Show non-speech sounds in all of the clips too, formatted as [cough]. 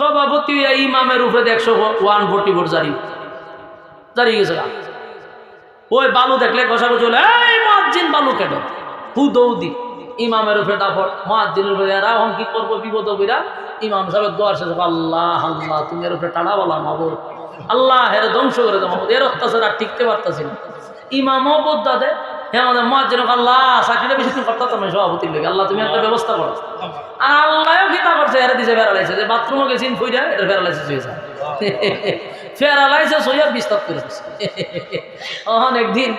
সভাপতি ইমামের উপরে একশো ওয়ান ফোর্টি ভোট জারি। জারি গেছে ওই বালু দেখলে কষা চলে এই মহাজিন বালু কেন? হু দৌদি, ইমামের উপরে দাফর মহাজিনের উপরে, এরা কি করব? বিপদ বিরা ইমাম সাহেব দোয়ার শেষ, আল্লাহ আল্লাহ, তুমি এর উপরে টানা বলা মাবুদ। আল্লাহ হের ধ্বংস করে দেবো এর অত্যাচার আর টিকতে পারতাছি না। ইমামও বোদ্ধা দে আমাদের মহাজিন আল্লাহ চাকরিটা বেশি দিন করতাম না সভাপতির লেগে। আল্লাহ তুমি একটা ব্যবস্থা করো। আর আল্লাহও কিতা করছে এরা দিছে যে বাথরুমও ফুইরা এটা বিস্তার করে অহন একদিন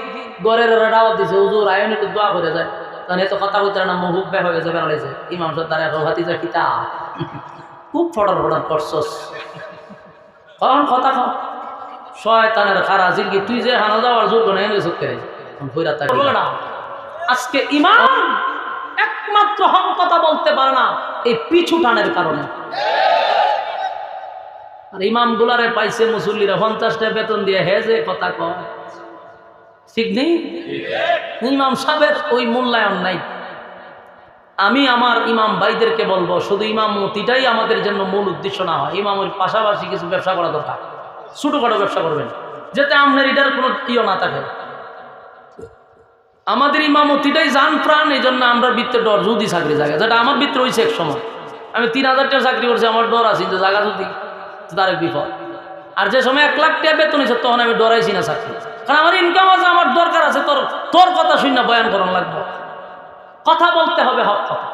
গড়ের ওরা দাওয়াত দিছে হুজুর আয়ন একটু দোয়া করে যায়। তখন এত কথা বলতে না মুহুব বে হয়ে গেছে প্যারালাইসিস। ইমাম সাহেব তারা কিতা? খুব ফটর ফটর করছস। কথা শয়তানের খারা জিলকি তুই যে হানা যাওয়ার জোর করে আজকে ইমাম একমাত্র হক কথা বলতে পারে না, এই পিছু টানের কারণে। আর ইমাম গুলারে পাইছে মুসল্লিরা পঞ্চাশটা বেতন দিয়ে কথা ইমাম ওই মূল্যায়ন নাই। আমি আমার ইমাম ভাইদেরকে বলব, শুধু ইমাম মতিটাই আমাদের জন্য মূল উদ্দেশ্য না হয়। ইমামের পাশাপাশি কিছু ব্যবসা করা দরকার। ছোটোখাটো ব্যবসা করবেন, যাতে আপনার এটার কোনো ইয়ে না থাকে। আমাদের ইমামতিটাই জান প্রাণ এই জন্য আমরা বৃত্তের ডর যদি চাকরি জায়গা যেটা আমার বৃত্ত রয়েছে এক সময়। আমি তিন হাজার টাকা চাকরি করছি, আমার ডর আছে, যে জায়গা যদি তার বিপদ। আর যে সময় এক লাখ টাকা বেতন হয়েছে তখন আমি ডরাইছি না চাকরি। কারণ আমার ইনকাম আছে, আমার দরকার আছে, তোর তোর কথা শুনে বয়ান করানো লাগবে। কথা বলতে হবে হক কথা।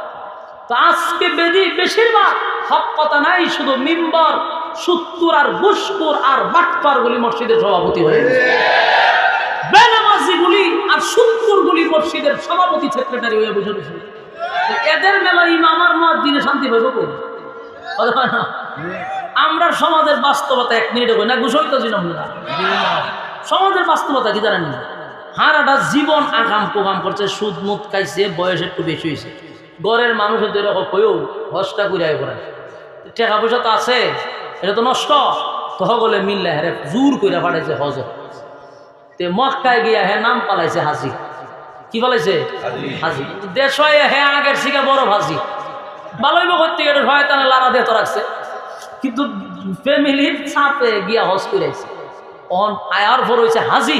তো আজকে বেদি বেশিরভাগ হক কথা নাই, শুধু মিম্বর, সুত্তুর আর বুসকুর আর বাটপারগুলি মসজিদের সভাপতি হয়ে গেছে। মসজিদের সভাপতি সেক্রেটারি হয়ে বসে রয়েছে। এদের মেলা ইমাম আর দিনে শান্তি হয় না? আমরা সমাজের বাস্তবতা এক মিনিট কই না গুছই তো জিনাম না। সমাজের বাস্তবতা কি জানেন? হারাটা জীবন আগাম প্রোগ্রাম করছে, সুদ মুদ খাইছে, বয়স একটু বেশি হয়েছে গড়ের মানুষের তো এরকম কইও হসটা ঘুরাই পড়ে টাকা পয়সা তো আছে, এটা তো নষ্ট। তো হগলে মিললে হ্যাঁ জোর করে পাঠাইছে হজ তে মক্কায় গিয়া হ্যাঁ নাম পালাইছে হাসি কি বলেছে? হাসি দেশ হয় হ্যাঁ আগের শিখে বড় ভাসি ভালোই করতে গেলে শয়তানে লারা দিয়ে তো রাখছে। কিন্তু ফ্যামিলির চাপে গিয়া হজ করেছে অন আয়ার পর হয়েছে হাজি।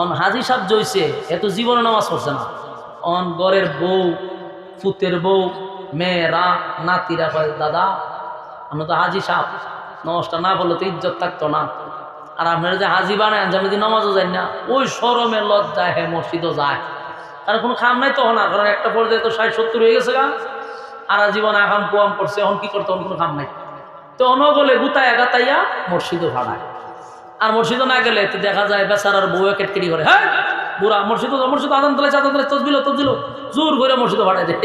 অন হাজি সাহেব জইছে এত জীবনে নামাজ পড়ছে না। অন গড়ের বউ ফুতের বউ মেয়েরা নাতিরা কয় দাদা আমরা তো হাজি সাহেব নমস্কার না বললে তো ইজ্জত থাকতো না। আর আপনারা যে হাজি বানায় আমি যদি নামাজও যাই না, ওই সরমে লজ্জায় হ্যাঁ মসজিদও যায়। কারণ কোনো খাম নাই তখন না কারণ একটা পর্যায়ে তো ষাট সত্তর হয়ে গেছে গা। আর জীবন এখন পোয়াম করছে, এখন কি করতে কোনো খাম নাই। তো অনগলে গুতায় এগাতাইয়া মসজিদও ভাড়ায়। আর মসজিদও না গেলে তো দেখা যায় বেচারার বউ কেটকেটি করে হ্যাঁ বুড়া, মসজিদ মসজিদ আদান তোলে চাদান তোলে তসবিল তসবিল জোর করে মসজিদে ভাড়ায় দেয়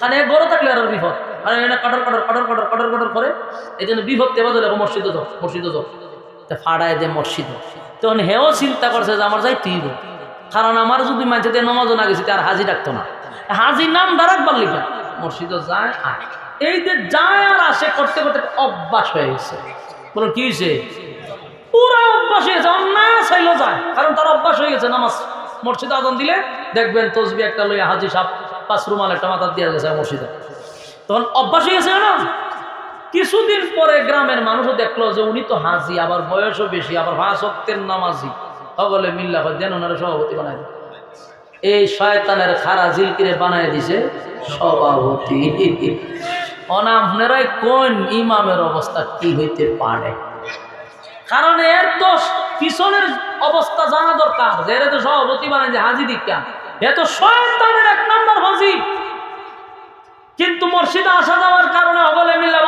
কারণ এক বড় থাকলে আর বিপদ। আর এটা কাটার কাটার কাটার কাটার কাটার করে, এই জন্য বিপদ তেবা দিলে মসজিদে যাও মসজিদে যাও। ফাড়ায় দে মসজিদ। তখন হেও চিন্তা করছে যে আমার যাই তুই কারণ আমার যদি মাঝে দিয়ে নমাজও না গেছি তার হাজি ডাকতো না। হাজির নাম দাঁড়াকবার লিখা মসজিদে যায়, আয়। এই যে যায় আর আসে করতে করতে অভ্যাস হয়ে গেছে। বলো, কি হয়েছে পুরো অভ্যাস হয়ে গেছে চাইলো যায়। কারণ তার অভ্যাস হয়ে গেছে নামাজ। মসজিদে আদান দিলে দেখবেন তসবি একটা লইয়া হাজি সাপ পাঁচ রুমাল একটা মাথা দিয়ে গেছে মসজিদে। তখন অভ্যাস হয়ে গেছে না? কিছুদিন পরে গ্রামের মানুষও দেখল যে উনি তো হাজি, আবার বয়সও বেশি, আবার ভাষক্তের নামাজি। সকলে মিল্লা দেন ওনারা সভাপতি বানায়। এই শয়তানের খারা জিলকিরে বানায় দিছে সভাপতি। অনামনেরাই কোন ইমামের অবস্থা কি হইতে পারে? কারণ এর তো পিছনের অবস্থা জানা দরকার, যে এরা তো সভাপতি বানায় যে হাজি দীক্ষা এ তো শয়তানের এক নম্বর হাজি। কিন্তু মসজিদে আসা যাওয়ার কারণে অগলে মিল্লা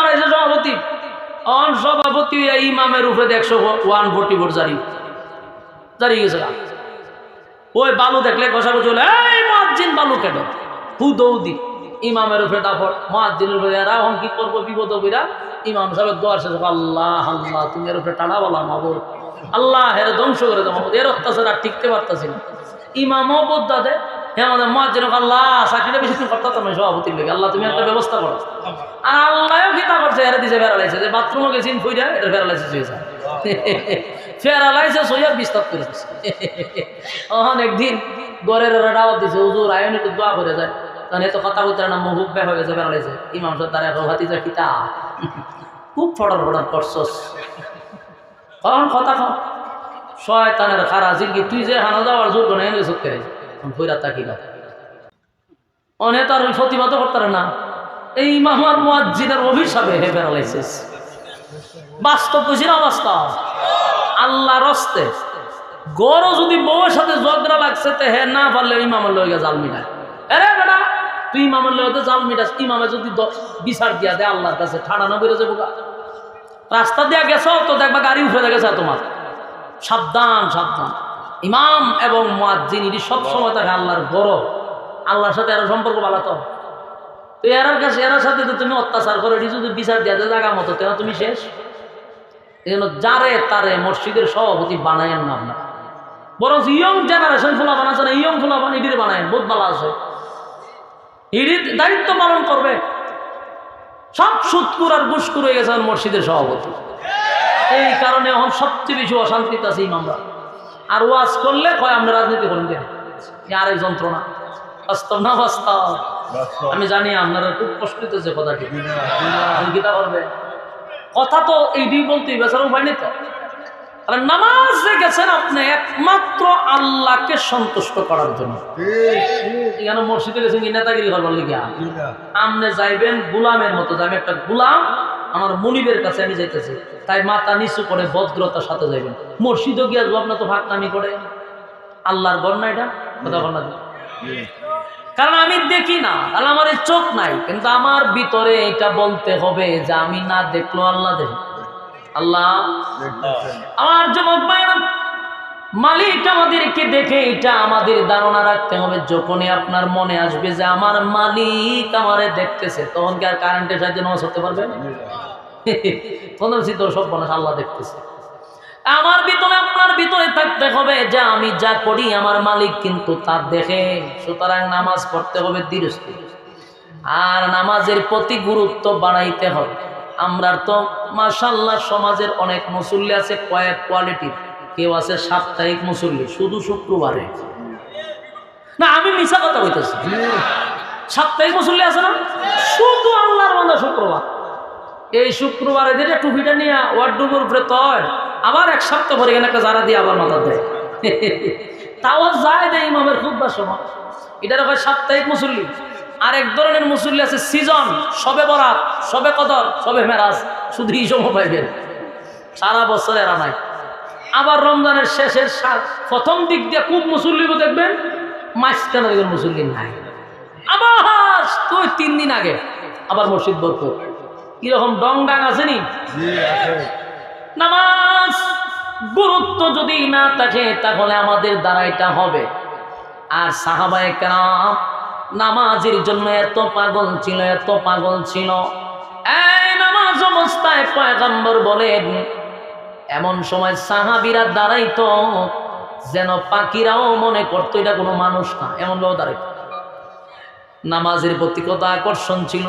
এই ইমামের উপরে একশো ওয়ান ফোর্টি ভোট জারি। জারি গেছে ওই বালু দেখলে কষা চলে এই মহাজিন বালু কেন? হু ইমামের উপরে দাফর মহাজিনের এরা এখন কি করব? বিপদ বিরা ইমাম সাহেব দোয়ার শেষ আল্লাহ আল্লাহ, তুমি এর উপরে টানা বলা মাবুদ আল্লাহ হের ধ্বংস করে দেবো এর অত্যাচার আর টিকতে পারতাছি না। ইমামও বোদ্ধা দেয় হ্যাঁ আমাদের মহাজিন আল্লাহ চাকরিটা বেশি দিন করতাম না সভাপতির লেগে আল্লাহ তুমি একটা ব্যবস্থা করো। আর আল্লাহও কিতা করছে? এরা দিছে বেড়ালাইছে যে বাথরুমও গেছিন ফুইরা এটা বেড়ালাইছে যায় ফেরালাইছে সইয়া বিস্তার করে দিছে অহন একদিন গড়ের দাওয়াত দিছে হুজুর আয়ন একটু দোয়া করে যায়। তখন এত কথা বলতে না মুহুব বে হয়ে গেছে বেড়ালাইছে ইমাম সাহেব তারা কিতা খুব ফটার ফটার করছস। কখন কথা কও শয়তানের খারা জিঙ্গি তুই যে হানা যাওয়ার নেই এনে চোখে ভৈরা তাকি না অনে তার ওই প্রতিবাদ করতে না। এই মামার মুয়াজ্জিনের অভিশাপে হে প্যারালাইসিস। বাস্তব বুঝি না আল্লাহ রস্তে গড় যদি বউয়ের সাথে ঝগড়া লাগছে, তে হে না পারলে ইমামের লইগে জাল মিটায়। আরে বেটা, তুই ইমামের লইতে জাল মিটাস, ইমামে যদি বিচার দিয়া দে আল্লাহর কাছে, ঠাড়া না বেরো যাব গা। রাস্তা দিয়া গেছো, তো দেখবা গাড়ি উঠে গেছে তোমার। সাবধান সাবধান। ইমাম এবং মুয়াজ্জিন ইনি সব সময় থাকে আল্লাহর বড়। আল্লাহর সাথে এর সম্পর্ক ভালো তো এরার কাছে, এরার সাথে তো তুমি অত্যাচার করে, এটি যদি বিচার দেওয়া যায় জায়গা মতো তেনা তুমি শেষ? জন্য যারে তারে মসজিদের সভাপতি বানায়েন না আপনার। বরং ইয়ং জেনারেশন ফুলা বানাচ্ছে না, ইয়ং ফুলা বান ইডির বানায়েন, বহুত ভালো আছে। ইডির দায়িত্ব পালন করবে। সব সুৎকুর আর গুসকুর হয়ে গেছে মসজিদের সভাপতি। এই কারণে এখন সবচেয়ে বেশি অশান্তিতে আছে ইমামরা। আর ওয়াজ করলে কয় আমরা রাজনীতি করেন আর এই যন্ত্রণা। বাস্তব না বাস্তব? আমি জানি আপনারা খুব কষ্ট হইতেছে কথাটি। কিতা করবে কথা তো এইটাই বলতে বেচার উপায় নেই তো। আর নামাজে গেছেন আপনি একমাত্র আল্লাহকে সন্তুষ্ট করার জন্য। এখানে মসজিদে গেছেন কি নেতাগিরি করবার লিগিয়া? আপনি যাইবেন গুলামের মতো। যাবে একটা গুলাম আমার মনিবের কাছে আমি যাইতেছি। তাই মাথা নিচু করে ভদ্রতার সাথে যাইবেন। মসজিদও গিয়া আপনার তো ভাগনামি করে। আল্লাহর বন্যা এটা? কথা বন্যা কারণ আমি দেখি না তাহলে আমার এই চোখ নাই। কিন্তু আমার ভিতরে এটা বলতে হবে যে আমি না দেখল আল্লাহ দেখ। আল্লাহ। আমার যুবক ভাইয়েরা মালিক আমাদেরকে দেখে এটা আমাদের ধারণা রাখতে হবে। যখনই আপনার মনে আসবে যে আমার মালিক আমারে দেখতেছে, তখন কি আর কারেন্টের সাহায্যে নামাজ হতে পারবে? [laughs] তখন সব মানুষ আল্লাহ দেখতেছে। আমার ভিতরে, আপনার ভিতরে থাকতে হবে যে আমি যা করি আমার মালিক কিন্তু তার দেখে, সুতরাং নামাজ পড়তে হবে ধীরে আর নামাজের প্রতি গুরুত্ব বাড়াইতে হবে। আমরা তো মাসাল্লাহ সমাজের অনেক মুসল্লি আছে, কয়েক কোয়ালিটির কেউ আছে সাপ্তাহিক মুসল্লি, শুধু শুক্রবারে। না, আমি মিশা কথা বলতেছি সাপ্তাহিক মুসল্লি আছে না? শুধু আল্লাহর বান্দা শুক্রবার। এই শুক্রবারে যেটা টুপিটা নিয়ে ওয়ার্ডুবের উপরে তয়, আবার এক সপ্তাহ পরে এখানে একটা জারা দিয়ে আবার মাথা দেয়। তাও যায় দেয় ইমামের খুব বা সময়। এটার হয় সাপ্তাহিক মুসল্লি। আর এক ধরনের মুসল্লি আছে সিজন, সবে বরাত, সবে কদর, সবে মেরাজ। শুধু এই সময় পাইবেন। সারা বছর এরা নাই। আবার রমজানের শেষের প্রথম দিক দিয়ে খুব মুসল্লিও দেখবেন মাঝখানে দেখবেন মুসল্লি নাই। আবার তুই তিন দিন আগে? আবার মসজিদ বরকত। কীরকম ডং ডাং আসেনি নামাজ গুরুত্ব যদি না থাকে তাহলে আমাদের দ্বারা এটা হবে। আর সাহাবায়ে কেরাম নামাজের জন্য এত পাগল ছিল এত পাগল ছিল। এই নামাজ অবস্থায় পয়গম্বর বলেন এমন সময় সাহাবিরা দাঁড়াইতো, যেন পাখিরাও মনে করতো এটা কোনো মানুষ না, এমন ভাবে দাঁড়াইতো। নামাজের প্রতি কত আকর্ষণ ছিল।